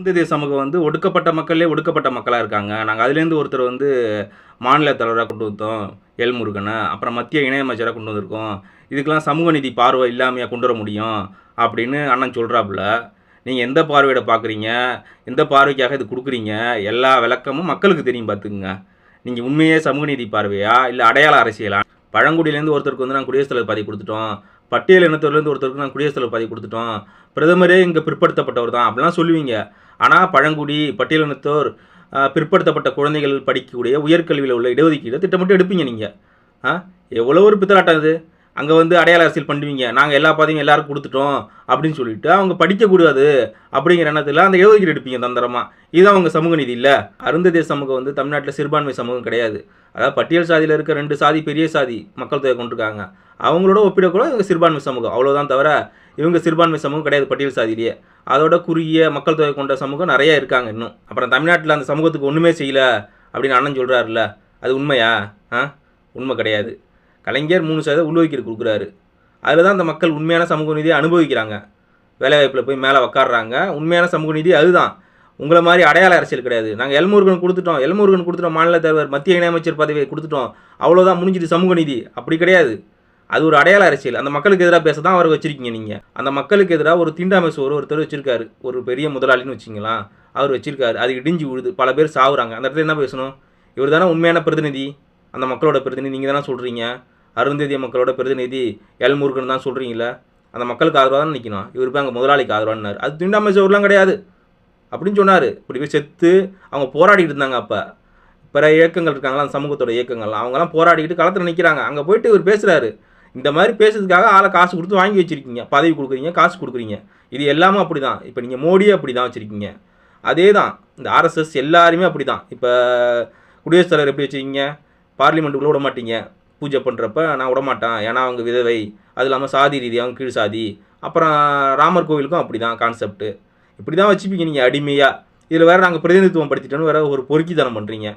இந்திய சமூகம் வந்து ஒடுக்கப்பட்ட மக்களே ஒடுக்கப்பட்ட மக்களாக இருக்காங்க. நாங்கள் அதுலேருந்து ஒருத்தர் வந்து மாநில தலைவராக கொண்டு வந்தோம் எல் முருகனை. அப்புறம் மத்திய இணையமைச்சராக கொண்டு வந்திருக்கோம். இதுக்கெல்லாம் சமூக நீதி பார்வை இல்லாமையாக கொண்டு வர முடியும் அப்படின்னு அண்ணன் சொல்கிறாப்புல நீங்கள் எந்த பார்வையோட பார்க்குறீங்க? எந்த பார்வைக்காக இது கொடுக்குறீங்க? எல்லா விளக்கமும் மக்களுக்கு தெரியும் பார்த்துக்குங்க. நீங்கள் உண்மையே சமூக நீதி பார்வையா? இல்லை அடையாள அரசியலா? பழங்குடியிலேருந்து ஒருத்தருக்கு வந்து நாங்கள் குடியரசுத் தலைவர் பதவி கொடுத்துட்டோம். பட்டியல் இனத்தவர்லேருந்து ஒருத்தருக்கு நாங்கள் குடியரசுத் தலைவர் பதவி கொடுத்துட்டோம். பிரதமரே இங்கே பிற்படுத்தப்பட்டவர் தான். அப்படிலாம் சொல்லுவீங்க. ஆனால் பழங்குடி பட்டியலினத்தோர் பிற்படுத்தப்பட்ட குழந்தைகள் படிக்கக்கூடிய உயர்கல்வியில் உள்ள இடஒதுக்கீடு திட்டமிட்டு எடுப்பீங்க நீங்கள் ஆ எவ்வளோ ஒரு பித்தலாட்டம் இது அங்கே வந்து அடையாள அரசியல் பண்ணுவீங்க நாங்கள் எல்லா பாதையும் எல்லாருக்கும் கொடுத்துட்டோம் அப்படின்னு சொல்லிட்டு அவங்க படிக்கக்கூடாது அப்படிங்கிற எண்ணத்தில் அந்த இடஒதுக்கீடு எடுப்பீங்க தந்திரமாக இது அவங்க சமூக நீதி இல்லை. அருந்ததே சமூகம் வந்து தமிழ்நாட்டில் சிறுபான்மை சமூகம் கிடையாது. அதாவது பட்டியல் சாதியில் இருக்க ரெண்டு சாதி பெரிய சாதி மக்கள் தொகை கொண்டிருக்காங்க. அவங்களோட ஒப்பிடக்கூட இவங்க சிறுபான்மை சமூகம். அவ்வளோதான் தவிர இவங்க சிறுபான்மை சமூகம் கிடையாது பட்டியல் சாதியிலேயே. அதோட குறுகிய மக்கள் தொகை கொண்ட சமூகம் நிறைய இருக்காங்க இன்னும். அப்புறம் தமிழ்நாட்டில் அந்த சமூகத்துக்கு ஒன்றுமே செய்யல அப்படின்னு அண்ணன் சொல்கிறாருல்ல அது உண்மையா? ஆ? உண்மை கிடையாது. கலைஞர் மூணு சதவீதம் உள்ஒதுக்கீடு கொடுக்குறாரு. அதில் தான் அந்த மக்கள் உண்மையான சமூக நீதியை அனுபவிக்கிறாங்க. வேலைவாய்ப்பில் போய் மேலே உக்காடுறாங்க உண்மையான சமூக நீதி அதுதான். உங்களை மாதிரி அடையாள அரசியல் கிடையாது. நாங்கள் எல்முருகன் கொடுத்துட்டோம். எல்முருகன் கொடுத்துட்டோம் மாநில தலைவர் மத்திய இணையமைச்சர் பதவியை கொடுத்துட்டோம். அவ்வளோதான் முடிஞ்சிட்டு சமூக நீதி. அப்படி கிடையாது. அது ஒரு அடையாள அரசியல். அந்த மக்களுக்கு எதிராக பேச தான் அவர் வச்சிருக்கீங்க நீங்கள் அந்த மக்களுக்கு எதிராக ஒரு தீண்டாமை சோறு ஒருத்தர் வச்சிருக்காரு. ஒரு பெரிய முதலாளின்னு வச்சிங்களா அவர் வச்சிருக்காரு. அது இடிஞ்சு விழுது. பல பேர் சாவுறாங்க. அந்த இடத்துல என்ன பேசணும்? இவர் தானே உண்மையான பிரதிநிதி. அந்த மக்களோட பிரதிநிதி நீங்கள் தானே சொல்கிறீங்க அருந்ததிய மக்களோட பிரதிநிதி எல் முருகன் தான் சொல்கிறீங்களே அந்த மக்களுக்கு ஆதரவாக தான் நிற்கணும் இவர் போய் அங்கே முதலாளிக்கு ஆதரவானார் அது தீண்டாமை சோறுலாம் கிடையாது. அப்படின்னு சொன்னார். இப்படி போய் செத்து அவங்க போராடிட்டு இருந்தாங்க அப்போ. பிற இயக்கங்கள் இருக்காங்களா? அந்த சமூகத்தோட இயக்கங்கள் அவங்கெல்லாம் போராடிக்கிட்டு களத்தில் நிற்கிறாங்க அங்கே போயிட்டு இவர் பேசுகிறாரு இந்த மாதிரி பேசுறதுக்காக ஆளை காசு கொடுத்து வாங்கி வச்சிருக்கீங்க. பதவி கொடுக்குறீங்க காசு கொடுக்குறீங்க. இது எல்லாமே அப்படி தான் இப்போ நீங்கள் மோடியே அப்படி தான் வச்சுருக்கீங்க அதே தான் இந்த ஆர்எஸ்எஸ் எல்லாருமே அப்படி தான் இப்போ குடியரசுத் தலைவர் எப்படி வச்சுருக்கீங்க? பார்லிமெண்ட்டுக்குள்ளே விட மாட்டீங்க பூஜை பண்ணுறப்ப நான் விட மாட்டேன் ஏன்னா அவங்க விதவை. அது இல்லாமல் சாதி ரீதியாக கீழ் சாதி. அப்புறம் ராமர் கோவிலுக்கும் அப்படி தான் கான்செப்ட்டு இப்படி தான் வச்சுப்பீங்க நீங்கள் அடிமையாக இதில் வேறு நாங்கள் பிரதிநிதித்துவம் படுத்திட்டோன்னு வேறு ஒரு பொறுக்கித்தனம் பண்ணுறீங்க